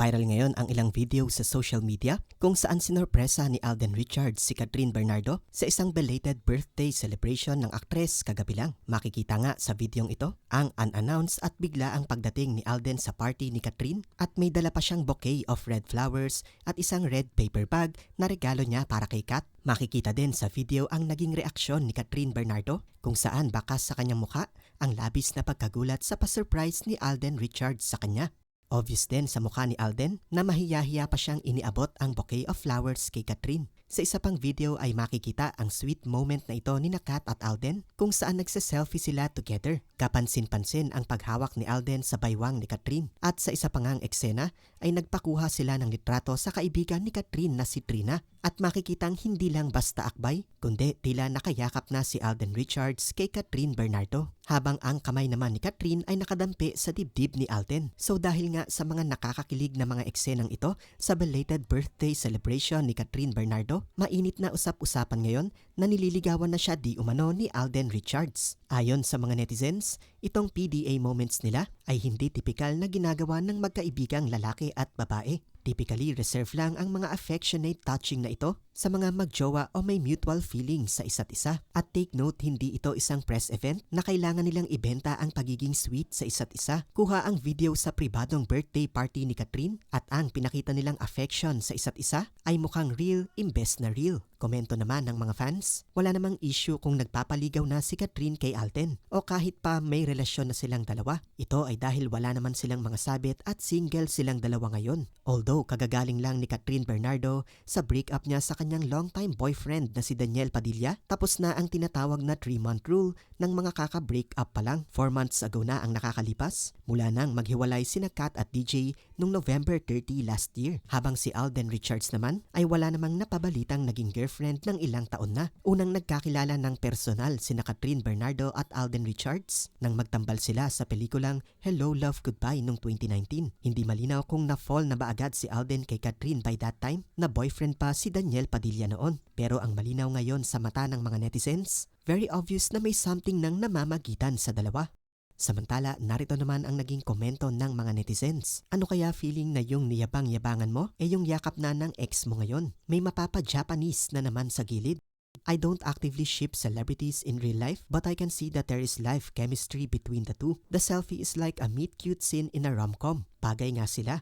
Viral ngayon ang ilang video sa social media kung saan sinorpresa ni Alden Richards si Catherine Bernardo sa isang belated birthday celebration ng aktres kagabi lang. Makikita nga sa videong ito ang unannounced at bigla ang pagdating ni Alden sa party ni Catherine at may dala pa siyang bouquet of red flowers at isang red paper bag na regalo niya para kay Kat. Makikita din sa video ang naging reaksyon ni Catherine Bernardo kung saan bakas sa kanyang mukha ang labis na pagkagulat sa pasurprise ni Alden Richards sa kanya. Obvious din sa mukha ni Alden na mahiyahiya pa siyang iniabot ang bouquet of flowers kay Catherine. Sa isa pang video ay makikita ang sweet moment na ito ni Kat at Alden kung saan nagse-selfie sila together. Kapansin-pansin ang paghawak ni Alden sa baywang ni Catherine. At sa isa pang ang eksena ay nagpakuha sila ng litrato sa kaibigan ni Catherine na si Trina. At makikitang hindi lang basta akbay, kundi tila nakayakap na si Alden Richards kay Catherine Bernardo. Habang ang kamay naman ni Catherine ay nakadampi sa dibdib ni Alden. So dahil nga sa mga nakakakilig na mga eksenang ito sa belated birthday celebration ni Catherine Bernardo, mainit na usap-usapan ngayon na nililigawan na siya di umano ni Alden Richards. Ayon sa mga netizens, itong PDA moments nila ay hindi tipikal na ginagawa ng magkaibigang lalaki at babae. Typically, reserve lang ang mga affectionate touching na ito sa mga magjowa o may mutual feelings sa isa't isa. At take note, hindi ito isang press event na kailangan nilang ibenta ang pagiging sweet sa isa't isa. Kuha ang video sa pribadong birthday party ni Catherine at ang pinakita nilang affection sa isa't isa ay mukhang real imbes na real. Komento naman ng mga fans, wala namang issue kung nagpapaligaw na si Catherine kay Alden o kahit pa may relasyon na silang dalawa. Ito ay dahil wala naman silang mga sabit at single silang dalawa ngayon. Although kagagaling lang ni Catherine Bernardo sa breakup niya sa kanyang longtime boyfriend na si Daniel Padilla, tapos na ang tinatawag na 3-month rule ng mga kaka-break up pa lang. 4 months ago na ang nakakalipas mula nang maghiwalay sina Kat at DJ noong November 30 last year. Habang si Alden Richards naman ay wala namang napabalitang naging girlfriend ng ilang taon na. Unang nagkakilala ng personal sina Catherine Bernardo at Alden Richards nang magtambal sila sa pelikulang Hello Love Goodbye noong 2019. Hindi malinaw kung na-fall na ba agad si Alden kay Catherine by that time na boyfriend pa si Daniel Padilla noon. Pero ang malinaw ngayon sa mata ng mga netizens, very obvious na may something nang namamagitan sa dalawa. Samantala, narito naman ang naging komento ng mga netizens. Ano kaya feeling na yung niyabang-yabangan mo eh yung yakap na ng ex mo ngayon? May mapapa-Japanese na naman sa gilid. I don't actively ship celebrities in real life, but I can see that there is life chemistry between the two. The selfie is like a meet-cute scene in a rom-com. Bagay nga sila.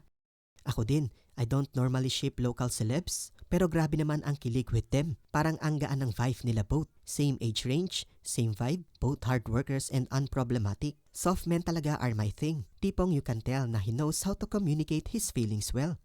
Ako din, I don't normally ship local celebs, pero grabe naman ang kilig with them. Parang ang gaan ng vibe nila both. Same age range, same vibe, both hard workers and unproblematic. Soft men talaga are my thing. Tipong you can tell na he knows how to communicate his feelings well.